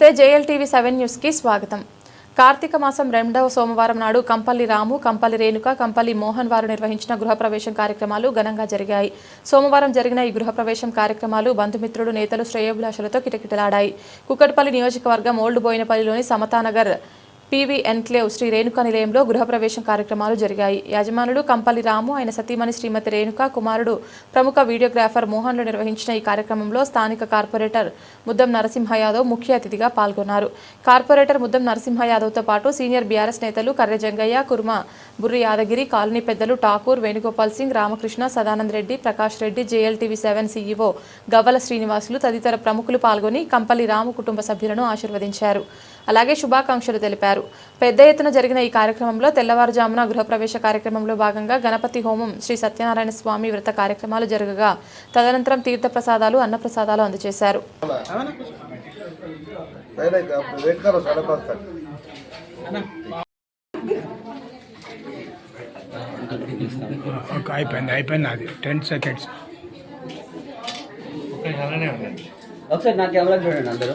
నమస్తే. JLTV seven న్యూస్కి స్వాగతం. కార్తీక మాసం రెండవ సోమవారం నాడు కంపల్లి రాము కంపల్లి రేణుక కంపల్లి మోహన్ వారు నిర్వహించిన గృహప్రవేశం కార్యక్రమాలు ఘనంగా జరిగాయి. సోమవారం జరిగిన ఈ గృహప్రవేశం కార్యక్రమాలు బంధుమిత్రులు నేతలు శ్రేయోభిలాషలతో కిటకిటలాడాయి. కుక్కట్పల్లి నియోజకవర్గం ఓల్డ్ బోయినపల్లిలోని సమతానగర్ పీవీ ఎన్క్లేవ్ శ్రీ రేణుక నిలయంలో గృహప్రవేశం కార్యక్రమాలు జరిగాయి. యజమానుడు కంపల్లి రాము ఆయన సతీమణి శ్రీమతి రేణుక కుమారుడు ప్రముఖ వీడియోగ్రాఫర్ మోహన్లు నిర్వహించిన ఈ కార్యక్రమంలో స్థానిక కార్పొరేటర్ ముద్దం నరసింహ యాదవ్ ముఖ్య అతిథిగా పాల్గొన్నారు. కార్పొరేటర్ ముద్దం నరసింహ యాదవ్తో పాటు సీనియర్ బీఆర్ఎస్ నేతలు కర్రె జంగయ్య కుర్మ బుర్రి యాదగిరి కాలనీ పెద్దలు Thakur Venugopal Singh Ramakrishna Sadanand Reddy Prakash Reddy JLTV seven CEO Gavvala Srinivasulu తదితర ప్రముఖులు పాల్గొని కంపల్లి రాము కుటుంబ సభ్యులను ఆశీర్వదించారు. అలాగే శుభాకాంక్షలు తెలిపారు. పెద్ద ఎత్తున జరిగిన ఈ కార్యక్రమంలో తెల్లవారుజామున గృహప్రవేశ కార్యక్రమంలో భాగంగా గణపతి హోమం శ్రీ సత్యనారాయణ స్వామి వ్రత కార్యక్రమాలు జరగగా తదనంతరం తీర్థప్రసాదాలు అన్నప్రసాదాలు అందజేశారు. అయిపోయింది అయిపోయింది అది టెన్ సెకండ్స్ ఒకసారి నా కెమెరా చూడండి అందరూ.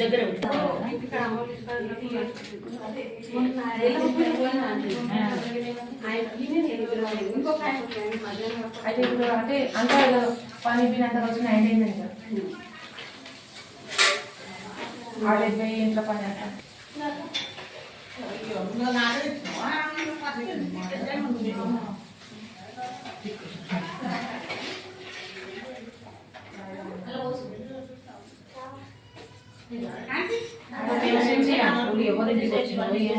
దగ్గర అయితే ఇప్పుడు అంటే అంతా పని బిన్నంత రోజు నైన్ అయింది సార్ ఆడేది పోయి ఇంట్లో పని ఎవరింటికి వచ్చినావు ఏం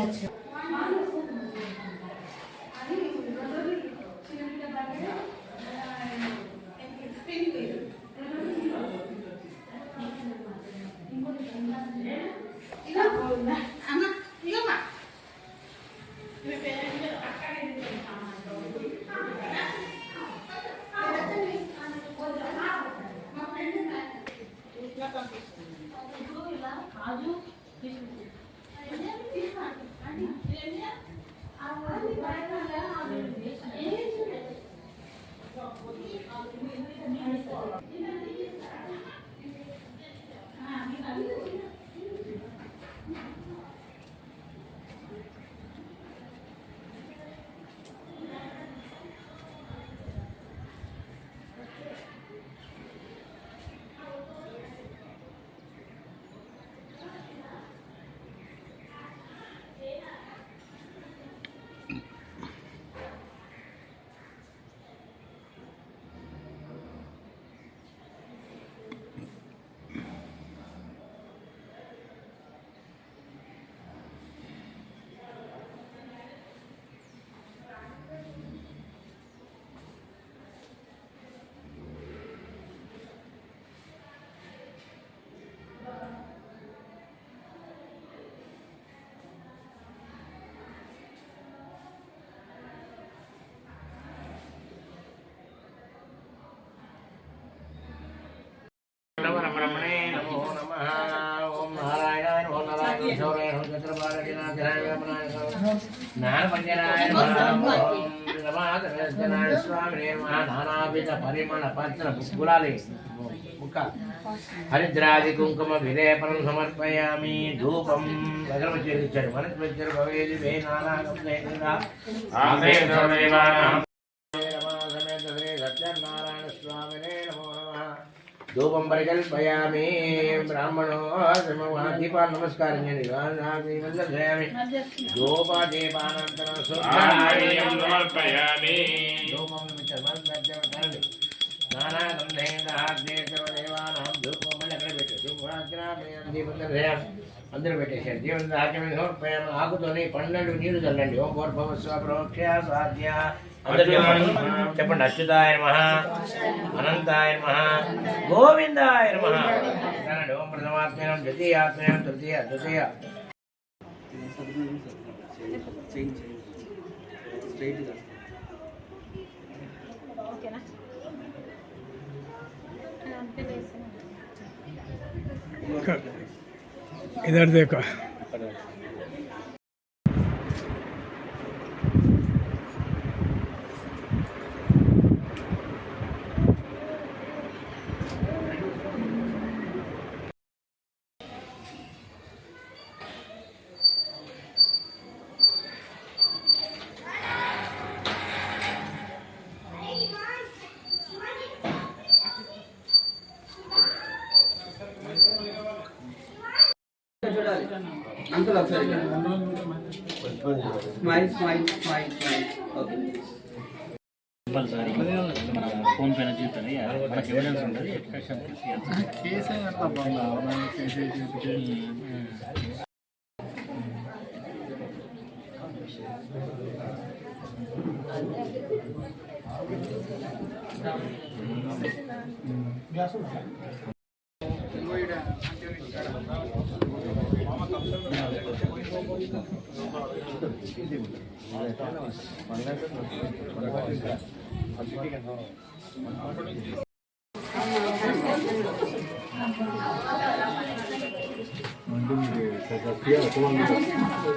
హరిద్రాది కుంకుమ విలేపనం సమర్పయామి ధూపం భగవచ్చారు మనసు భవేది వే నానాగం ధూపం పరికల్పయామి బ్రాహ్మణో దీపాలు నమస్కారం చేయండి. ధూపదీపానంతరం ధూపం అందరూ పెట్టేశారు. జీవన ఆకుతోని పన్నెండు నీళ్ళు చల్లండి. ఓం గోర్భవ స్వప్రోక్ష స్వాధ్య అందరూ చెప్పండి. అచ్యుతాయ నమ. అనంతాయ నమ. గోవిందాయ నమ. ఓం ప్రథమాత్మనం ద్వితీయ ఆత్మనం తృతీయ. ద్వితీయ ఇదంతే చూడాలి అంకుల్ ఒకసారి smile smile smile smile okay PhonePe నుంచి మనకి ఎవిడెన్స్ ఉంటుంది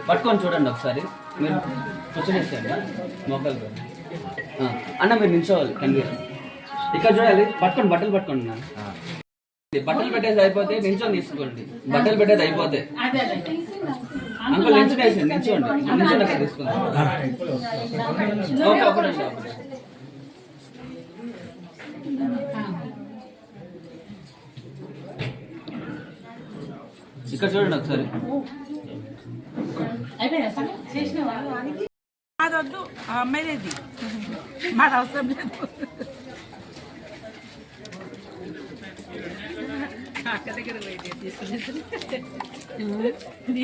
పట్టుకొని చూడండి ఒకసారి. మీరు కూర్చొనేసేయండి మొక్కలు అన్న మీరు నిల్చోవాలి కన్వీనర్ ఇక్కడ చూడాలి పట్టుకోండి బట్టలు పట్టుకోండి అన్న బట్టలు పెట్టేది అయిపోతే నిల్చొని తీసుకోండి. బట్టలు పెట్టేది అయిపోతే. అదే అదే. అంకుల్ నిల్చొనేసి నిల్చోండి నిల్చొని అక్కడ తీసుకుందాం ఓకే ఒకటే ఒకటే. ఇక్కడ చూడండి ఒకసారి. అయిపోయినా సరే చేసినావా మాదొద్దు ఆ అమ్మాయిది. మాది అవసరం లేదు. అక్క దగ్గర పోయి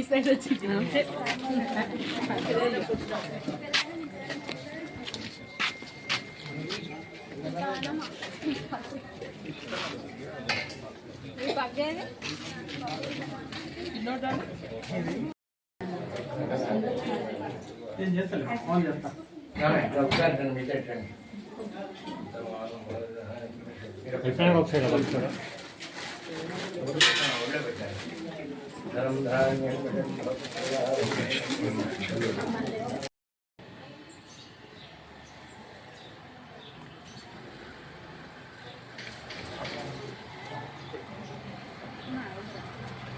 సైడ్ వచ్చి ఒకసారి చేస్తాను ఎప్పుడైనా ఒకసారి ಒಳ್ಳೆ